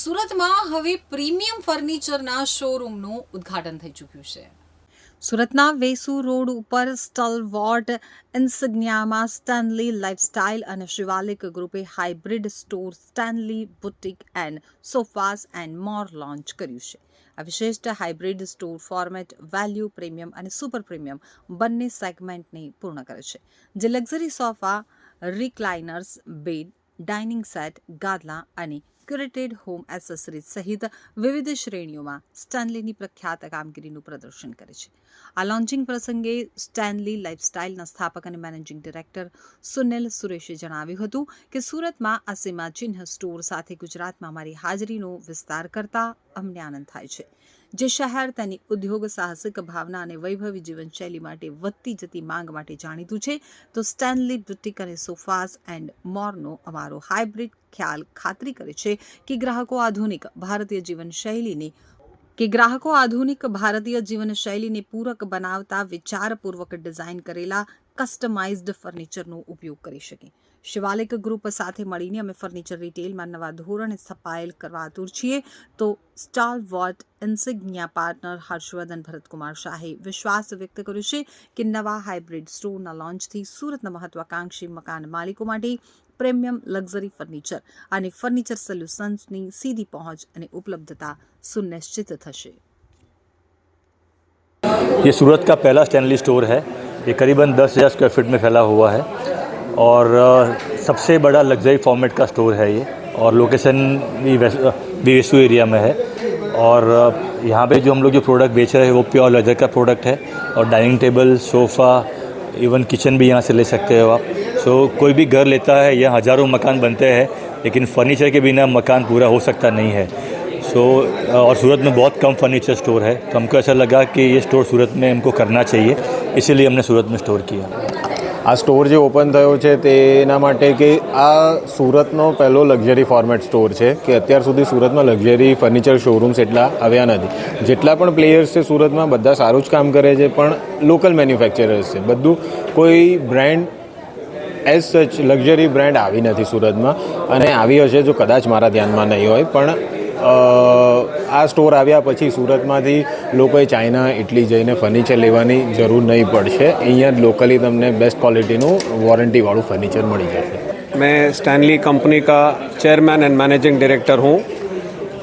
સુરતમાં હવે પ્રીમિયમ ફર્નિચરના શોરૂમનું ઉદ્ઘાટન થઈ ચૂક્યું છે સુરતના વેસુ રોડ ઉપર સ્ટલ સ્ટલવોટ ઇન્સિગ્નિયામાં સ્ટેનલી લાઇફસ્ટાઇલ અને શિવાલિક ગ્રુપે hybrid store Stanley boutique and sofas and more launch કર્યું છે આ વિશિષ્ટ hybrid store format value premium અને સુપર પ્રીમિયમ બંને સેગમેન્ટને પૂર્ણ કરે છે જે luxury sofa recliners bed dining set ગાદલા અને ક્યુરેટેડ હોમ એસેસરીઝ સહિત વિવિધ શ્રેણીઓમાં સ્ટેનલીની પ્રખ્યાત કામગીરીનું પ્રદર્શન કરે છે આ લોન્ચિંગ પ્રસંગે સ્ટેનલી લાઇફસ્ટાઇલના સ્થાપક અને મેનેજિંગ ડિરેક્ટર સુનિલ સુરેશે જણાવ્યું હતું કે સુરતમાં અસીમા ચિહ્ન સ્ટોર સાથે ગુજરાતમાં અમારી હાજરીનો વિસ્તાર કરતા અમને આનંદ થાય છે જે શહેર તેની ઉદ્યોગ સાહસિક ભાવના અને વૈભવી જીવનશૈલી માટે વધતી જતી માંગ માટે જાણીતું છે તો સ્ટેનલી બ્યુટિક અને સોફાસ એન્ડ મોરનો અમારો હાઇબ્રિડ ખ્યાલ ખાતરી કરે છે કે ગ્રાહકો આધુનિક ભારતીય જીવનશૈલીની કે ગ્રાહકો આધુનિક ભારતીય જીવનશૈલીને પૂરક બનાવતા વિચારપૂર્વક ડિઝાઇન કરેલા કસ્ટમાઇઝ્ડ ફર્નિચરનો ઉપયોગ કરી શકે શિવાલિક ગ્રુપ સાથે મળીને અમે ફર્નિચર રિટેલમાં નવા ધોરણ સ્થપાયેલ કરવા આતુર છીએ તો સ્ટાર વોટ ઇન્સિગ્નિયા પાર્ટનર હર્ષવર્ધન ભરતકુમાર શાહે વિશ્વાસ વ્યક્ત કર્યો છે કે નવા હાઇબ્રિડ સ્ટોરના લોન્ચથી સુરતના મહત્વાકાંક્ષી મકાન માલિકો માટે પ્રીમિયમ લક્ઝરી ફર્નિચર અને ફર્નિચર સોલ્યુશન્સની સીધી પહોંચ અને ઉપલબ્ધતા સુનિશ્ચિત થશે ये सूरत का पहला स्टैनली स्टोर है ये करीबन दस हज़ार स्क्वायर फीट में फैला हुआ है और सबसे बड़ा लग्जरी फॉर्मेट का स्टोर है ये और लोकेशन भी भी वेसू एरिया में है और यहाँ पे जो हम लोग जो प्रोडक्ट बेच रहे हैं वो प्योर लेदर का प्रोडक्ट है और dining table sofa even kitchen भी यहाँ से ले सकते हो आप सो so, कोई भी घर लेता है यहाँ हज़ारों मकान बनते हैं लेकिन फर्नीचर के बिना मकान पूरा हो सकता नहीं है सो so, और सूरत में बहुत कम फर्नीचर स्टोर है तो हमको ऐसा लगा कि ये स्टोर सूरत में हमको करना चाहिए इसीलिए हमने सूरत में स्टोर किया આ સ્ટોર જે ઓપન થયો છે તેના માટે કે આ સુરતનો પહેલો લક્ઝરી ફોર્મેટ સ્ટોર છે કે અત્યાર સુધી સુરતમાં લક્ઝરી ફર્નિચર શોરૂમ્સ એટલા આવ્યા નથી જેટલા પણ પ્લેયર્સ છે સુરતમાં બધા સારું જ કામ કરે છે પણ લોકલ મેન્યુફેક્ચરર્સ છે બધું કોઈ brand as such luxury brand આવી નથી સુરતમાં અને આવી હશે જો કદાચ મારા ધ્યાનમાં નહીં હોય પણ આ સ્ટોર આવ્યા પછી સુરતમાંથી લોકોએ ચાઇના ઇટલી જઈને ફર્નિચર લેવાની જરૂર નહીં પડશે અહીંયા જ લોકલી તમને બેસ્ટ ક્વોલિટીનું વોરંટીવાળું ફર્નિચર મળી જશે મેં સ્ટैनली कंपनी का चेयरमैन एंड मैनेजिंग डायरेक्टर हूँ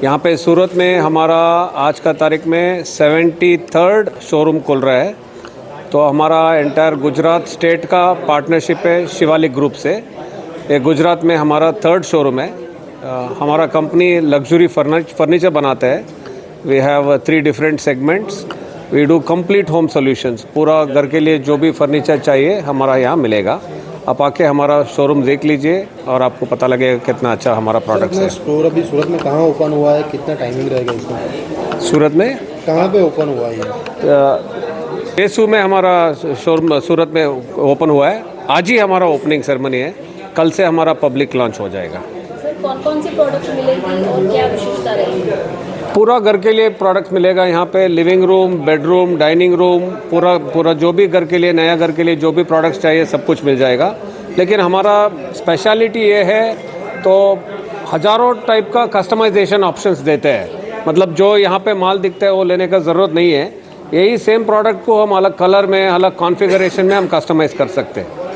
यहाँ पे सूरत में हमारा आज का तारीख में सेवेंटी थर्ड शोरूम खुल रहा है तो हमारा एंटायर गुजरात स्टेट का पार्टनरशिप है शिवालिक ग्रुप से ये गुजरात में हमारा थर्ड शोरूम है हमारा कंपनी लग्जरी फर्नीचर बनाता है we have three different segments we do complete home solutions पूरा घर के लिए जो भी फर्नीचर चाहिए हमारा यहाँ मिलेगा आप आके हमारा शोरूम देख लीजिए और आपको पता लगेगा कितना अच्छा हमारा प्रोडक्ट है स्टोर अभी सूरत में कहाँ ओपन हुआ है कितना टाइमिंग रहेगा इसमें सूरत में कहाँ पे ओपन हुआ है पेसू में हमारा शोरूम सूरत में ओपन हुआ है आज ही हमारा ओपनिंग सेरेमनी है कल से हमारा पब्लिक लॉन्च हो जाएगा कौन कौन से प्रोडक्ट मिलेंगे और क्या विशेषता रहेगी पूरा घर के लिए प्रोडक्ट मिलेगा यहाँ पे living room bedroom dining room पूरा पूरा जो भी घर के लिए नया घर के लिए जो भी प्रोडक्ट्स चाहिए सब कुछ मिल जाएगा लेकिन हमारा स्पेशलिटी ये है तो हज़ारों टाइप का कस्टमाइजेशन ऑप्शंस देते हैं मतलब जो यहाँ पे माल दिखता है वो लेने का ज़रूरत नहीं है यही सेम प्रोडक्ट को हम अलग कलर में अलग कॉन्फ़िगरेशन में हम कस्टमाइज़ कर सकते हैं